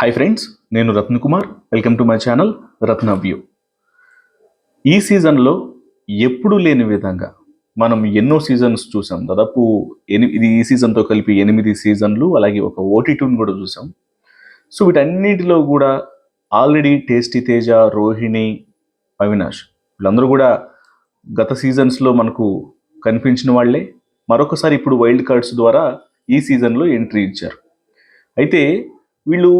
Hi friends నేను Ratna Kumar. Welcome to my channel Ratna view ఈ సీజన్లో ఎప్పుడు లేని విధంగా మనం ఎన్నో సీజన్స్ చూసాం. దాదాపు ఎని ఇది ఈ సీజన్తో కలిపి ఎనిమిది సీజన్లు అలాగే ఒక ఓటీటీని కూడా చూసాం. సో వీటన్నిటిలో కూడా ఆల్రెడీ టేస్టీ తేజ రోహిణి అవినాష్ వీళ్ళందరూ కూడా గత సీజన్స్లో మనకు కనిపించిన వాళ్ళే. మరొకసారి ఇప్పుడు వైల్డ్ కార్డ్స్ ద్వారా ఈ సీజన్లో ఎంట్రీ ఇచ్చారు. అయితే వీళ్ళు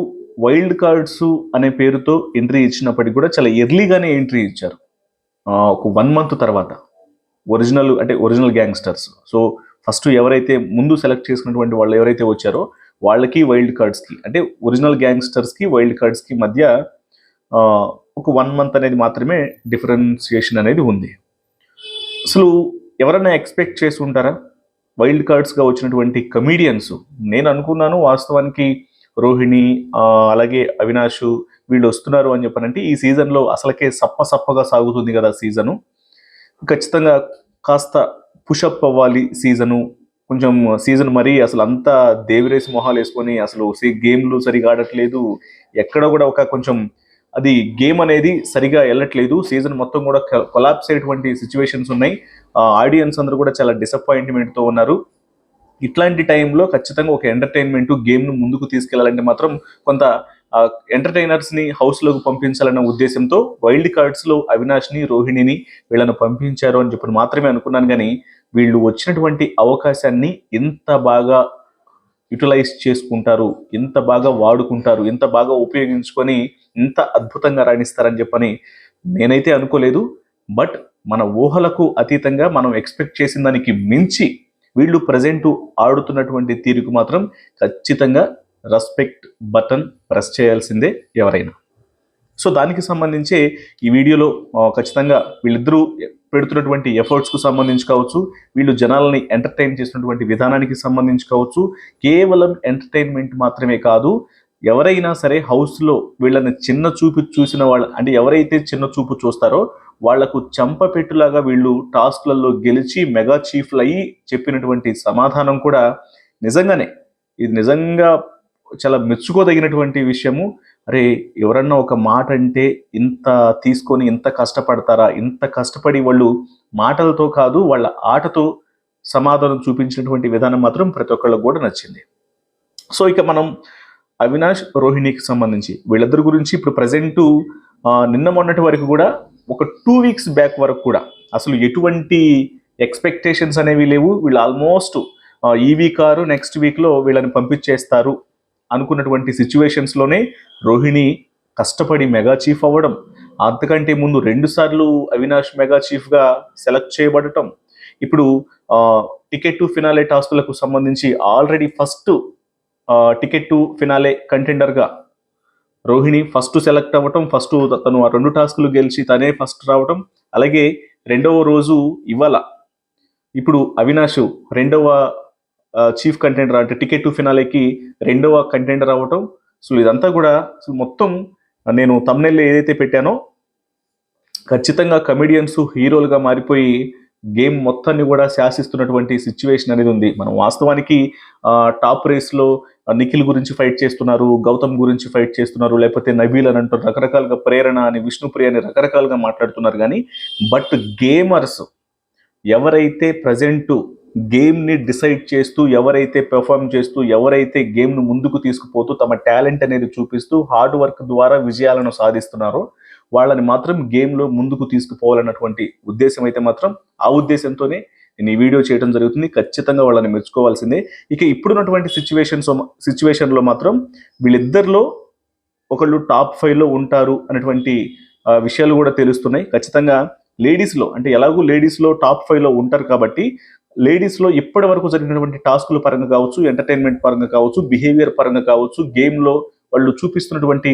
వైల్డ్ కార్డ్స్ అనే పేరుతో ఎంట్రీ ఇచ్చినప్పటికీ కూడా చాలా ఎర్లీగానే ఎంట్రీ ఇచ్చారు. ఒక వన్ మంత్ తర్వాత. ఒరిజినల్ అంటే ఒరిజినల్ గ్యాంగ్స్టర్స్. సో ఫస్ట్ ఎవరైతే ముందు సెలెక్ట్ చేసుకున్నటువంటి వాళ్ళు ఎవరైతే వచ్చారో వాళ్ళకి వైల్డ్ కార్డ్స్కి అంటే ఒరిజినల్ గ్యాంగ్స్టర్స్కి వైల్డ్ కార్డ్స్కి మధ్య ఒక వన్ మంత్ అనేది మాత్రమే డిఫరెన్సియేషన్ అనేది ఉంది. అసలు ఎవరైనా ఎక్స్పెక్ట్ చేసి ఉంటారా? వైల్డ్ కార్డ్స్గా వచ్చినటువంటి కమీడియన్స్. నేను అనుకున్నాను వాస్తవానికి రోహిణి అలాగే అవినాష్ వీళ్ళు వస్తున్నారు అని చెప్పనంటే ఈ సీజన్లో అసలకే సప్ప సప్పగా సాగుతుంది కదా సీజను. ఖచ్చితంగా కాస్త పుషప్ అవ్వాలి సీజను. కొంచెం సీజన్ మరీ అసలు అంతా దేవిరేసి మొహాలు వేసుకొని అసలు గేమ్లు సరిగా ఆడట్లేదు. ఎక్కడ కూడా ఒక కొంచెం అది గేమ్ అనేది సరిగా వెళ్ళట్లేదు. సీజన్ మొత్తం కూడా కొలాప్స్ అయ్యేటువంటి సిచ్యువేషన్స్ ఉన్నాయి. ఆడియన్స్ అందరూ కూడా చాలా డిసప్పాయింట్మెంట్తో ఉన్నారు. ఇట్లాంటి టైంలో ఖచ్చితంగా ఒక ఎంటర్టైన్మెంట్ గేమ్ను ముందుకు తీసుకెళ్ళాలంటే మాత్రం కొంత ఎంటర్టైనర్స్ని హౌస్లోకి పంపించాలన్న ఉద్దేశంతో వైల్డ్ కార్డ్స్లో అవినాష్ని రోహిణిని వీళ్ళను పంపించారు అని చెప్పి మాత్రమే అనుకున్నాను. కానీ వీళ్ళు వచ్చినటువంటి అవకాశాన్ని ఇంత బాగా యూటిలైజ్ చేసుకుంటారు ఇంత బాగా వాడుకుంటారు ఇంత బాగా ఉపయోగించుకొని ఇంత అద్భుతంగా రాణిస్తారని చెప్పని నేనైతే అనుకోలేదు. బట్ మన ఊహలకు అతీతంగా మనం ఎక్స్పెక్ట్ చేసిన దానికి మించి వీళ్ళు ప్రజెంట్ ఆడుతున్నటువంటి తీరుకు మాత్రం ఖచ్చితంగా రెస్పెక్ట్ బటన్ ప్రెస్ చేయాల్సిందే ఎవరైనా. సో దానికి సంబంధించే ఈ వీడియోలో ఖచ్చితంగా వీళ్ళిద్దరూ పెడుతున్నటువంటి ఎఫర్ట్స్కు సంబంధించి కావచ్చు వీళ్ళు జనాలని ఎంటర్టైన్ చేసినటువంటి విధానానికి సంబంధించి కావచ్చు కేవలం ఎంటర్టైన్మెంట్ మాత్రమే కాదు ఎవరైనా సరే హౌస్లో వీళ్ళని చిన్న చూపు చూసిన వాళ్ళ అంటే ఎవరైతే చిన్న చూపు చూస్తారో వాళ్ళకు చంపపెట్టులాగా వీళ్ళు టాస్క్లలో గెలిచి మెగా చీఫ్లు అయ్యి చెప్పినటువంటి సమాధానం కూడా నిజంగానే. ఇది నిజంగా చాలా మెచ్చుకోదగినటువంటి విషయము. అరే ఎవరన్నా ఒక మాట అంటే ఇంత తీసుకొని ఇంత కష్టపడతారా? ఇంత కష్టపడి వాళ్ళు మాటలతో కాదు వాళ్ళ ఆటతో సమాధానం చూపించినటువంటి విధానం మాత్రం ప్రతి ఒక్కళ్ళకు కూడా నచ్చింది. సో ఇక మనం అవినాష్ రోహిణికి సంబంధించి. వీళ్ళిద్దరి గురించి ఇప్పుడు ప్రజెంట్ నిన్న మొన్నటి వరకు కూడా ఒక టూ వీక్స్ బ్యాక్ వరకు కూడా అసలు ఎటువంటి ఎక్స్పెక్టేషన్స్ అనేవి లేవు. వీళ్ళు ఆల్మోస్ట్ ఈ వీక్ ఆరు నెక్స్ట్ వీక్లో వీళ్ళని పంపించేస్తారు అనుకున్నటువంటి సిచ్యువేషన్స్లోనే రోహిణి కష్టపడి మెగా చీఫ్ అవ్వడం అంతకంటే ముందు రెండుసార్లు అవినాష్ మెగా చీఫ్గా సెలెక్ట్ చేయబడటం. ఇప్పుడు టికెట్ టు ఫినాలే టాస్కులకు సంబంధించి already first ticket to finale కంటెండర్గా Rohini first select అవ్వటం ఫస్ట్ తను ఆ రెండు టాస్కులు గెలిచి తనే ఫస్ట్ రావటం అలాగే రెండవ రోజు ఇవాళ ఇప్పుడు అవినాష్ రెండవ చీఫ్ కంటెండర్ అంటే టికెట్ టు ఫినాలేకి రెండవ కంటెండర్ అవ్వటం సో ఇదంతా కూడా మొత్తం నేను తమ్నెల్ ఏదైతే పెట్టానో ఖచ్చితంగా కమెడియన్స్ హీరోలుగా మారిపోయి గేమ్ మొత్తాన్ని కూడా శాసిస్తున్నటువంటి సిచ్యువేషన్ అనేది ఉంది. మనం వాస్తవానికి టాప్ రేస్లో నిఖిల్ గురించి ఫైట్ చేస్తున్నారు గౌతమ్ గురించి ఫైట్ చేస్తున్నారు లేకపోతే నబీల్ అని అంటారు రకరకాలుగా ప్రేరణ అని విష్ణుప్రియ అని రకరకాలుగా మాట్లాడుతున్నారు కానీ బట్ గేమర్స్ ఎవరైతే ప్రజెంటు గేమ్ని డిసైడ్ చేస్తూ ఎవరైతే పెర్ఫామ్ చేస్తూ ఎవరైతే గేమ్ను ముందుకు తీసుకుపోతూ తమ టాలెంట్ అనేది చూపిస్తూ హార్డ్ వర్క్ ద్వారా విజయాలను సాధిస్తున్నారో వాళ్ళని మాత్రం గేమ్లో ముందుకు తీసుకుపోవాలన్నటువంటి ఉద్దేశం అయితే మాత్రం ఆ ఉద్దేశంతోనే నేను ఈ వీడియో చేయడం జరుగుతుంది. ఖచ్చితంగా వాళ్ళని మెచ్చుకోవాల్సిందే. ఇక ఇప్పుడున్నటువంటి సిచ్యువేషన్స్ సిచ్యువేషన్లో మాత్రం వీళ్ళిద్దరిలో ఒకళ్ళు టాప్ ఫైవ్లో ఉంటారు అనేటువంటి విషయాలు కూడా తెలుస్తున్నాయి. ఖచ్చితంగా లేడీస్లో అంటే ఎలాగూ లేడీస్లో టాప్ ఫైవ్లో ఉంటారు కాబట్టి లేడీస్లో ఇప్పటి వరకు జరిగినటువంటి టాస్కుల పరంగా కావచ్చు ఎంటర్టైన్మెంట్ పరంగా కావచ్చు బిహేవియర్ పరంగా కావచ్చు గేమ్లో వాళ్ళు చూపిస్తున్నటువంటి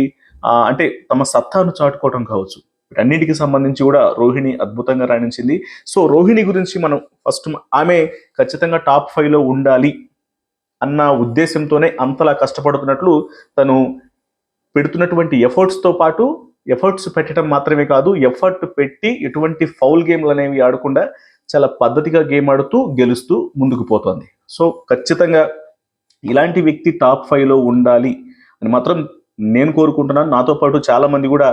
అంటే తమ సత్తాను చాటుకోవడం కావచ్చు. వీటన్నిటికి సంబంధించి కూడా రోహిణి అద్భుతంగా రాణించింది. సో రోహిణి గురించి మనం ఫస్ట్ ఆమె ఖచ్చితంగా టాప్ ఫైవ్లో ఉండాలి అన్న ఉద్దేశంతోనే అంతలా కష్టపడుతున్నట్లు తను పెడుతున్నటువంటి ఎఫర్ట్స్తో పాటు ఎఫర్ట్స్ పెట్టడం మాత్రమే కాదు ఎఫర్ట్ పెట్టి ఎటువంటి ఫౌల్ గేమ్లు అనేవి ఆడకుండా చాలా పద్ధతిగా గేమ్ ఆడుతూ గెలుస్తూ ముందుకు పోతోంది. సో ఖచ్చితంగా ఇలాంటి వ్యక్తి టాప్ ఫైవ్లో ఉండాలి అని మాత్రం నేను కోరుకుంటున్నాను. నాతో పాటు చాలామంది కూడా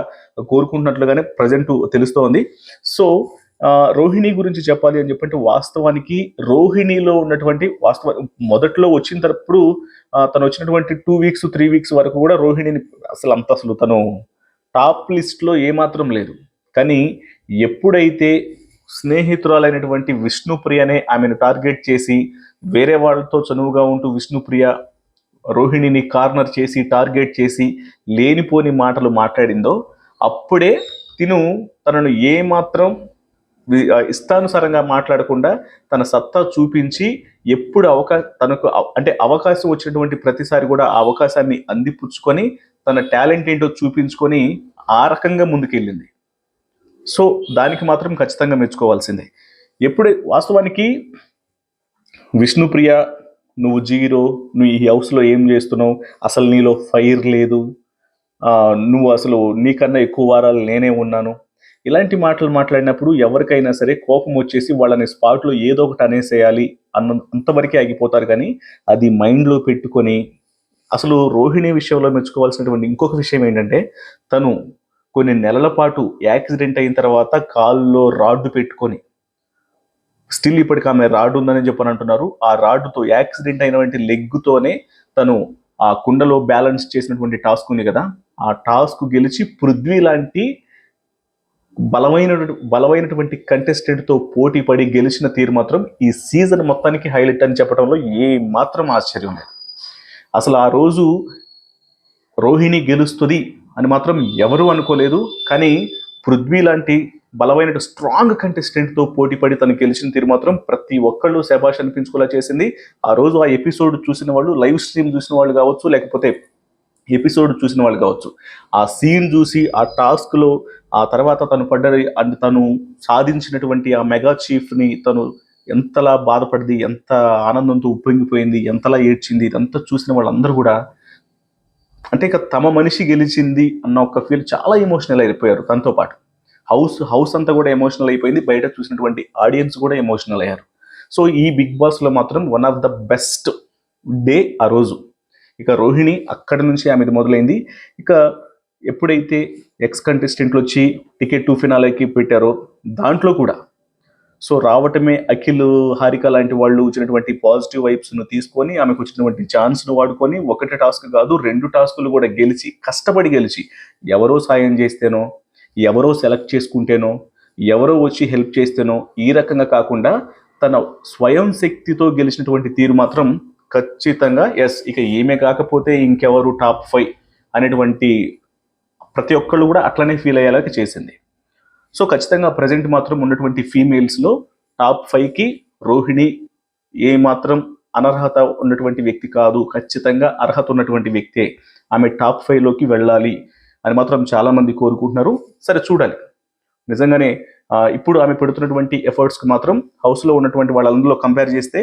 కోరుకుంటున్నట్లుగానే ప్రజెంట్ తెలుస్తోంది. సో రోహిణి గురించి చెప్పాలి అని చెప్పంటే వాస్తవానికి రోహిణిలో ఉన్నటువంటి వాస్తవ మొదట్లో వచ్చిన తరప్పుడు తను వచ్చినటువంటి టూ వీక్స్ త్రీ వీక్స్ వరకు కూడా రోహిణిని అసలు అంత అసలు తను టాప్ లిస్ట్లో ఏమాత్రం లేదు. కానీ ఎప్పుడైతే స్నేహితురాలైనటువంటి విష్ణుప్రియనే ఆమెను టార్గెట్ చేసి వేరే వాళ్ళతో చనువుగా ఉంటూ విష్ణుప్రియ రోహిణిని కార్నర్ చేసి టార్గెట్ చేసి లేనిపోని మాటలు మాట్లాడిందో అప్పుడే తిను తనను ఏమాత్రం ఇష్టానుసారంగా మాట్లాడకుండా తన సత్తా చూపించి ఎప్పుడు అవకా తనకు అంటే అవకాశం వచ్చినటువంటి ప్రతిసారి కూడా ఆ అవకాశాన్ని అందిపుచ్చుకొని తన టాలెంట్ ఏంటో చూపించుకొని ఆ రకంగా ముందుకెళ్ళింది. సో దానికి మాత్రం ఖచ్చితంగా మెచ్చుకోవాల్సిందే. ఎప్పుడే వాస్తవానికి విష్ణుప్రియ నువ్వు జీరో నువ్వు ఈ హౌస్లో ఏం చేస్తున్నావు? అసలు నీలో ఫైర్ లేదు. నువ్వు అసలు నీకన్నా ఎక్కువ వారాలు నేనే ఉన్నాను. ఇలాంటి మాటలు మాట్లాడినప్పుడు ఎవరికైనా సరే కోపం వచ్చేసి వాళ్ళని స్పాట్లో ఏదో ఒకటి అనేసేయాలి అన్న అంతవరకే ఆగిపోతారు కానీ అది మైండ్లో పెట్టుకొని అసలు రోహిణి విషయంలో మెచ్చుకోవాల్సినటువంటి ఇంకొక విషయం ఏంటంటే తను కొన్ని నెలల పాటు యాక్సిడెంట్ అయిన తర్వాత కాల్లో రాడ్డు పెట్టుకొని స్టిల్ ఇప్పటికి ఆమె రాడ్ ఉందని చెప్పని అంటున్నారు. ఆ రాడ్డుతో యాక్సిడెంట్ అయినటువంటి లెగ్గుతోనే తను ఆ కుండలో బ్యాలెన్స్ చేసినటువంటి టాస్క్ ఉంది కదా ఆ టాస్క్ గెలిచి పృథ్వీ లాంటి బలమైన బలమైనటువంటి కంటెస్టెంట్తో పోటీ పడి గెలిచిన తీరు మాత్రం ఈ సీజన్ మొత్తానికి హైలైట్ అని చెప్పడంలో ఏ మాత్రం ఆశ్చర్యం లేదు. అసలు ఆ రోజు రోహిణి గెలుస్తుంది అని మాత్రం ఎవరూ అనుకోలేదు. కానీ పృథ్వీ లాంటి బలమైన స్ట్రాంగ్ కంటెస్టెంట్తో పోటీ పడి తను గెలిచిన తీరు మాత్రం ప్రతి ఒక్కళ్ళు శభాష్ అనిపించుకోలా చేసింది. ఆ రోజు ఆ ఎపిసోడ్ చూసిన వాళ్ళు లైవ్ స్ట్రీమ్ చూసిన వాళ్ళు కావచ్చు లేకపోతే ఎపిసోడ్ చూసిన వాళ్ళు కావచ్చు. ఆ సీన్ చూసి ఆ టాస్క్లో ఆ తర్వాత తను పడ్డ అండ్ తను సాధించినటువంటి ఆ మెగా చీఫ్ని తను ఎంతలా బాధపడింది ఎంత ఆనందంతో ఉప్పొంగిపోయింది ఎంతలా ఏడ్చింది ఇదంతా చూసిన వాళ్ళందరూ కూడా అంటే ఇక తమ మనిషి గెలిచింది అన్న ఒక ఫీల్ చాలా ఎమోషనల్ అయిపోయారు తనతో పాటు. హౌస్ హౌస్ అంతా కూడా ఎమోషనల్ అయిపోయింది. బయట చూసినటువంటి ఆడియన్స్ కూడా ఎమోషనల్ అయ్యారు. సో ఈ బిగ్ బాస్లో మాత్రం one of the best day ఆ రోజు. ఇక రోహిణి అక్కడి నుంచి ఆమెది మొదలైంది. ఇక ఎప్పుడైతే ఎక్స్ కంటెస్టెంట్లు వచ్చి టికెట్ టు ఫినాలేకి పెట్టారో దాంట్లో కూడా సో రావటమే అఖిల్ హారిక లాంటి వాళ్ళు వచ్చినటువంటి పాజిటివ్ వైబ్స్ను తీసుకొని ఆమెకు వచ్చినటువంటి ఛాన్స్ను వాడుకొని ఒకటి టాస్క్ కాదు రెండు టాస్కులు కూడా గెలిచి కష్టపడి గెలిచి ఎవరో సాయం చేస్తేనో ఎవరో సెలెక్ట్ చేసుకుంటేనో ఎవరో వచ్చి హెల్ప్ చేస్తేనో ఈ రకంగా కాకుండా తన స్వయం శక్తితో గెలిచినటువంటి తీరు మాత్రం ఖచ్చితంగా ఎస్ ఇక ఈమె కాకపోతే ఇంకెవరు టాప్ ఫైవ్ అనేటువంటి ప్రతి ఒక్కళ్ళు కూడా అట్లనే ఫీల్ అయ్యేలాగా చేసింది. సో ఖచ్చితంగా ప్రజెంట్ మాత్రం ఉన్నటువంటి ఫీమేల్స్లో టాప్ ఫైవ్కి రోహిణి ఏ మాత్రం అనర్హత ఉన్నటువంటి వ్యక్తి కాదు ఖచ్చితంగా అర్హత ఉన్నటువంటి వ్యక్తే. ఆమె టాప్ ఫైవ్లోకి వెళ్ళాలి అని మాత్రం చాలామంది కోరుకుంటున్నారు. సరే చూడాలి. నిజంగానే ఇప్పుడు ఆమె పెడుతున్నటువంటి ఎఫర్ట్స్కి మాత్రం హౌస్లో ఉన్నటువంటి వాళ్ళందరిలో కంపేర్ చేస్తే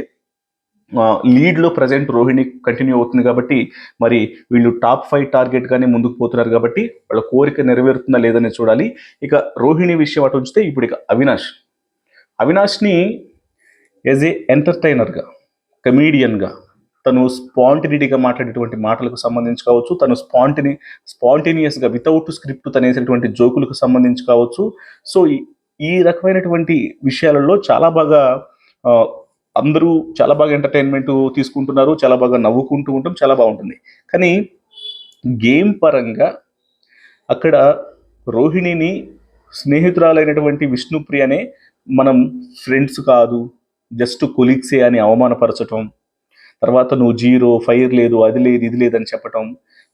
లీడ్లో ప్రజెంట్ రోహిణి కంటిన్యూ అవుతుంది కాబట్టి మరి వీళ్ళు టాప్ ఫైవ్ టార్గెట్గానే ముందుకు పోతున్నారు కాబట్టి వాళ్ళ కోరిక నెరవేరుతుందా లేదని చూడాలి. ఇక రోహిణి విషయం అటు ఉంచితే ఇప్పుడు ఇక అవినాష్. అవినాష్ని యాజ్ ఏ ఎంటర్టైనర్గా కమీడియన్గా తను స్పాంటినిటీగా మాట్లాడేటువంటి మాటలకు సంబంధించి కావచ్చు తను స్పాంటిని స్పాంటేనియస్గా వితౌట్ స్క్రిప్ట్ తనేసినటువంటి జోకులకు సంబంధించి కావచ్చు. సో ఈ- రకమైనటువంటి విషయాలలో చాలా బాగా అందరూ చాలా బాగా ఎంటర్టైన్మెంట్ తీసుకుంటున్నారు చాలా బాగా నవ్వుకుంటూ ఉంటాం చాలా బాగుంటుంది. కానీ గేమ్ పరంగా అక్కడ రోహిణిని స్నేహితురాలైనటువంటి విష్ణుప్రియనే మనం ఫ్రెండ్స్ కాదు జస్ట్ కొలీగ్సే అని అవమానపరచటం తర్వాత నువ్వు జీరో ఫైర్ లేదు అది లేదు ఇది లేదని చెప్పటం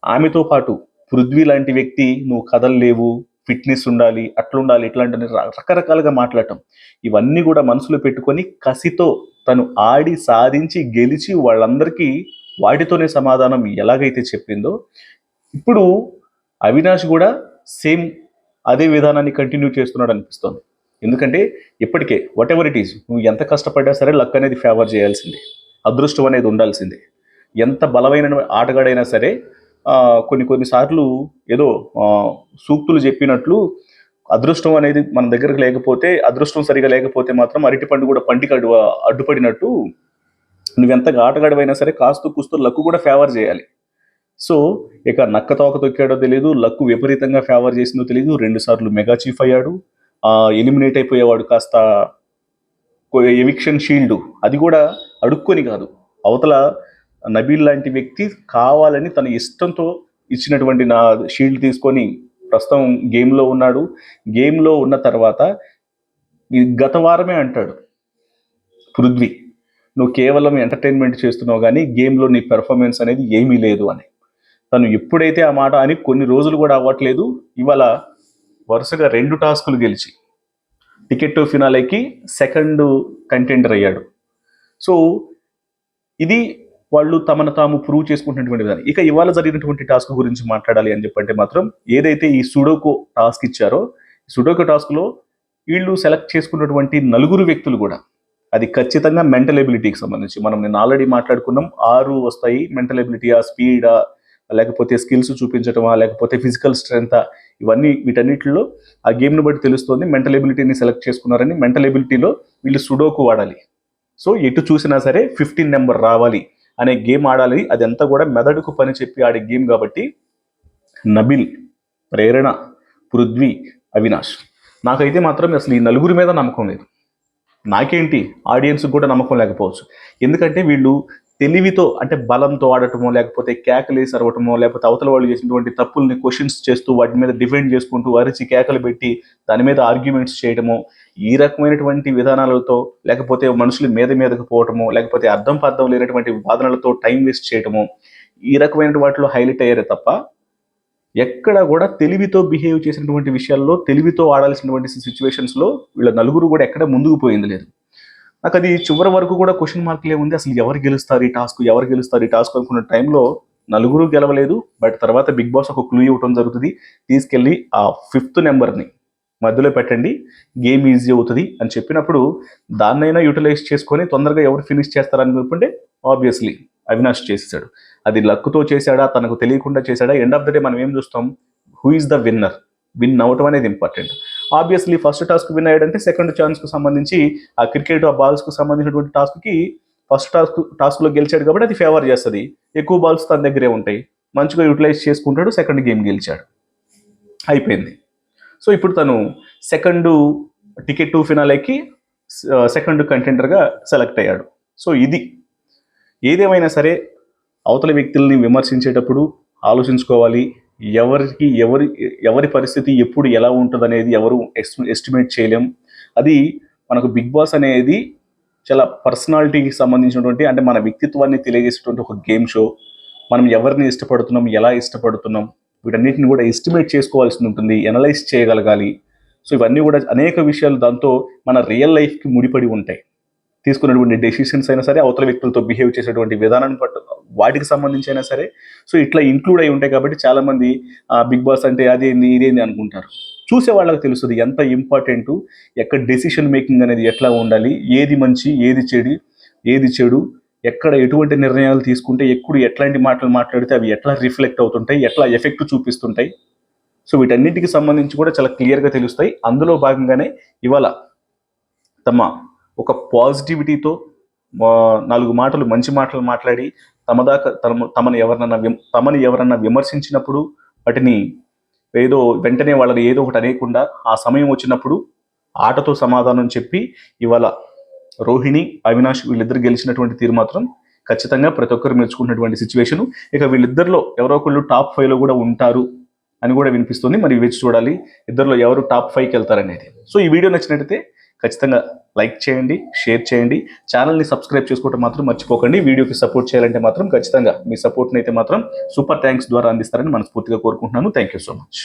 ఆమెతో పాటు పృథ్వీ లాంటి వ్యక్తి నువ్వు కథలు లేవు ఫిట్నెస్ ఉండాలి అట్లుండాలి ఇట్లాంటి రకరకాలుగా మాట్లాడటం. ఇవన్నీ కూడా మనసులో పెట్టుకొని కసితో తను ఆడి సాధించి గెలిచి వాళ్ళందరికీ వాటితోనే సమాధానం ఎలాగైతే చెప్పిందో ఇప్పుడు అవినాష్ కూడా సేమ్ అదే విధానాన్ని కంటిన్యూ చేస్తున్నాడు అనిపిస్తుంది. ఎందుకంటే ఇప్పటికే వాట్ ఎవర్ ఇట్ ఈస్ నువ్వు ఎంత కష్టపడ్డా సరే లక్ అనేది ఫేవర్ చేయాల్సిందే. అదృష్టం అనేది ఉండాల్సిందే. ఎంత బలమైన ఆటగాడైనా సరే కొన్ని కొన్నిసార్లు ఏదో సూక్తులు చెప్పినట్లు అదృష్టం అనేది మన దగ్గరకు లేకపోతే అదృష్టం సరిగా లేకపోతే మాత్రం అరటిపండు కూడా పండికి అడ్డు అడ్డుపడినట్టు నువ్వెంతగా ఆటగాడివైనా సరే కాస్తూ కూస్తూ లక్కు కూడా ఫేవర్ చేయాలి. సో ఇక నక్క తోక తొక్కాడో తెలియదు లక్కు విపరీతంగా ఫేవర్ చేసిందో తెలియదు రెండు సార్లు మెగా చీఫ్ అయ్యాడు. ఎలిమినేట్ అయిపోయేవాడు కాస్త ఎవిక్షన్ షీల్డ్ అది కూడా అడుక్కొని కాదు. అవతల నబీల్ లాంటి వ్యక్తి కావాలని తన ఇష్టంతో ఇచ్చినటువంటి నా షీల్డ్ తీసుకొని ప్రస్తుతం గేమ్లో ఉన్నాడు. గేమ్లో ఉన్న తర్వాత గత వారమే అంటాడు పృథ్వీ నువ్వు కేవలం ఎంటర్టైన్మెంట్ చేస్తున్నావు కానీ గేమ్లో నీ పెర్ఫార్మెన్స్ అనేది ఏమీ లేదు అని. తను ఎప్పుడైతే ఆ మాట అని కొన్ని రోజులు కూడా అవ్వట్లేదు. ఇవాళ వరుసగా రెండు టాస్కులు గెలిచి టికెట్ టు ఫినాలేకి సెకండ్ కంటెండర్ అయ్యాడు. సో ఇది వాళ్ళు తమను తాము ప్రూవ్ చేసుకుంటున్నటువంటి విధానం. ఇక ఇవాళ జరిగినటువంటి టాస్క్ గురించి మాట్లాడాలి అని చెప్పంటే మాత్రం ఏదైతే ఈ సుడోకో టాస్క్ ఇచ్చారో సుడోకో టాస్క్లో వీళ్ళు సెలెక్ట్ చేసుకున్నటువంటి నలుగురు వ్యక్తులు కూడా అది ఖచ్చితంగా మెంటల్ ఎబిలిటీకి సంబంధించి. మనం నేను ఆల్రెడీ మాట్లాడుకున్నాం ఆరు వస్తాయి మెంటల్ ఎబిలిటీ ఆ స్పీడా లేకపోతే స్కిల్స్ చూపించటమా లేకపోతే ఫిజికల్ స్ట్రెంత్ ఇవన్నీ వీటన్నిటిలో ఆ గేమ్ని బట్టి తెలుస్తుంది. మెంటల్ ఎబిలిటీని సెలెక్ట్ చేసుకున్నారని మెంటల్ ఎబిలిటీలో వీళ్ళు సుడోకు వాడాలి. సో ఎటు చూసినా సరే ఫిఫ్టీన్ నెంబర్ రావాలి. అనే గేమ్ ఆడాలి. అదంతా కూడా మెదడుకు పని చెప్పి ఆడే గేమ్ కాబట్టి నబిల్ ప్రేరణ పృథ్వీ అవినాష్. నాకైతే మాత్రం అసలు ఈ నలుగురి మీద నమ్మకం లేదు. నాకేంటి? ఆడియన్స్ కూడా నమ్మకం లేకపోవచ్చు. ఎందుకంటే వీళ్ళు తెలివితో అంటే బలంతో ఆడటమో లేకపోతే కేకలేసి అరవటమో లేకపోతే అవతల వాళ్ళు చేసినటువంటి తప్పుల్ని క్వశ్చన్స్ చేస్తూ వాటి మీద డిఫెండ్ చేసుకుంటూ అరిచి కేకలు పెట్టి దాని మీద ఆర్గ్యుమెంట్స్ చేయడము ఈ రకమైనటువంటి విధానాలతో లేకపోతే మనుషులు మీద మీదకు పోవటము లేకపోతే అర్థం పర్థం లేనటువంటి వాదనలతో టైం వేస్ట్ చేయటము ఈ రకమైన వాటిలో హైలైట్ అయ్యారే తప్ప ఎక్కడ కూడా తెలివితో బిహేవ్ చేసినటువంటి విషయాల్లో తెలివితో ఆడాల్సినటువంటి సిచ్యువేషన్స్లో వీళ్ళ నలుగురు కూడా ఎక్కడ ముందుకు పోయింది లేదు. నాకు అది చివరి వరకు కూడా క్వశ్చన్ మార్క్లే ఉంది. అసలు ఎవరు గెలుస్తారు ఈ టాస్క్ ఎవరు గెలుస్తారు ఈ టాస్క్ అనుకున్న టైంలో నలుగురు గెలవలేదు. బట్ తర్వాత బిగ్ బాస్ ఒక క్లూ ఇవ్వటం జరుగుతుంది. తీసుకెళ్ళి ఆ ఫిఫ్త్ నెంబర్ని మధ్యలో పెట్టండి. గేమ్ ఈజీ అవుతుంది అని చెప్పినప్పుడు దాన్నైనా యూటిలైజ్ చేసుకొని తొందరగా ఎవరు ఫినిష్ చేస్తారని అనుకుంటే ఆబ్వియస్లీ అవినాష్ చేసేసాడు. అది లక్తో చేశాడా? తనకు తెలియకుండా చేశాడా? ఎండ్ ఆఫ్ ద డే మనం ఏం చూస్తాం? Who is the winner win అవటం అనేది important obviously first task win అయ్యాడంటే second ఛాన్స్కు సంబంధించి ఆ క్రికెట్ ఆ బాల్స్కు సంబంధించినటువంటి టాస్క్కి ఫస్ట్ టాస్క్ టాస్క్లో గెలిచాడు కాబట్టి అది ఫేవర్ చేస్తుంది. ఎక్కువ బాల్స్ తన దగ్గరే ఉంటాయి. మంచిగా యూటిలైజ్ చేసుకుంటాడు సెకండ్ గేమ్ గెలిచాడు. అయిపోయింది. సో ఇప్పుడు తను సెకండ్ టికెట్ టు ఫినాలేకి సెకండ్ కంటెండర్గా సెలెక్ట్ అయ్యాడు. సో ఇది. ఏదేమైనా సరే అవతల వ్యక్తుల్ని విమర్శించేటప్పుడు ఆలోచించుకోవాలి. ఎవరికి ఎవరి ఎవరి పరిస్థితి ఎప్పుడు ఎలా ఉంటుంది అనేది ఎవరు ఎస్టిమేట్ చేయలేం. అది మనకు బిగ్ బాస్ అనేది చాలా పర్సనాలిటీకి సంబంధించినటువంటి అంటే మన వ్యక్తిత్వాన్ని తెలియజేసేటువంటి ఒక గేమ్ షో. మనం ఎవరిని ఇష్టపడుతున్నాం ఎలా ఇష్టపడుతున్నాం వీటన్నిటిని కూడా ఎస్టిమేట్ చేసుకోవాల్సి ఉంటుంది ఎనలైజ్ చేయగలగాలి. సో ఇవన్నీ కూడా అనేక విషయాలు దాంతో మన రియల్ లైఫ్కి ముడిపడి ఉంటాయి. తీసుకున్నటువంటి డెసిషన్స్ అయినా సరే అవతల వ్యక్తులతో బిహేవ్ చేసేటువంటి విధానాన్ని పట్టు వాటికి సంబంధించి అయినా సరే సో ఇట్లా ఇంక్లూడ్ అయి ఉంటాయి కాబట్టి చాలామంది బిగ్ బాస్ అంటే అదేంది ఇదేంది అనుకుంటారు. చూసే వాళ్ళకి తెలుస్తుంది ఎంత ఇంపార్టెంట్ ఎక్కడ డెసిషన్ మేకింగ్ అనేది ఎట్లా ఉండాలి ఏది మంచి ఏది చెడు ఏది చెడు ఎక్కడ ఎటువంటి నిర్ణయాలు తీసుకుంటే ఎప్పుడు ఎట్లాంటి మాటలు మాట్లాడితే అవి ఎట్లా రిఫ్లెక్ట్ అవుతుంటాయి ఎట్లా ఎఫెక్ట్ చూపిస్తుంటాయి. సో వీటన్నిటికి సంబంధించి కూడా చాలా క్లియర్గా తెలుస్తాయి. అందులో భాగంగానే ఇవాళ తమ ఒక పాజిటివిటీతో నాలుగు మాటలు మంచి మాటలు మాట్లాడి తమ దాకా తమ తమను ఎవరన్నా తమను తమని ఎవరన్నా విమర్శించినప్పుడు వాటిని ఏదో వెంటనే వాళ్ళని ఏదో ఒకటి అనేయకుండా ఆ సమయం వచ్చినప్పుడు ఆటతో సమాధానం చెప్పి ఇవాళ రోహిణి అవినాష్ వీళ్ళిద్దరు గెలిచినటువంటి తీరు మాత్రం ఖచ్చితంగా ప్రతి ఒక్కరు మెచ్చుకున్నటువంటి సిచ్యువేషన్ ఇక వీళ్ళిద్దరిలో ఎవరో ఒకళ్ళు టాప్ ఫైవ్లో కూడా ఉంటారు అని కూడా వినిపిస్తుంది. మరి వేచి చూడాలి ఇద్దరిలో ఎవరు టాప్ ఫైవ్కి వెళ్తారనేది. సో ఈ వీడియో నచ్చినట్టయితే ఖచ్చితంగా లైక్ చేయండి షేర్ చేయండి. ఛానల్ని సబ్స్క్రైబ్ చేసుకోవటం మాత్రం మర్చిపోకండి. వీడియోకి సపోర్ట్ చేయాలంటే మాత్రం ఖచ్చితంగా మీ సపోర్ట్ని అయితే మాత్రం సూపర్ థ్యాంక్స్ ద్వారా అందిస్తారని మనస్ఫూర్తిగా కోరుకుంటున్నాను. Thank you so much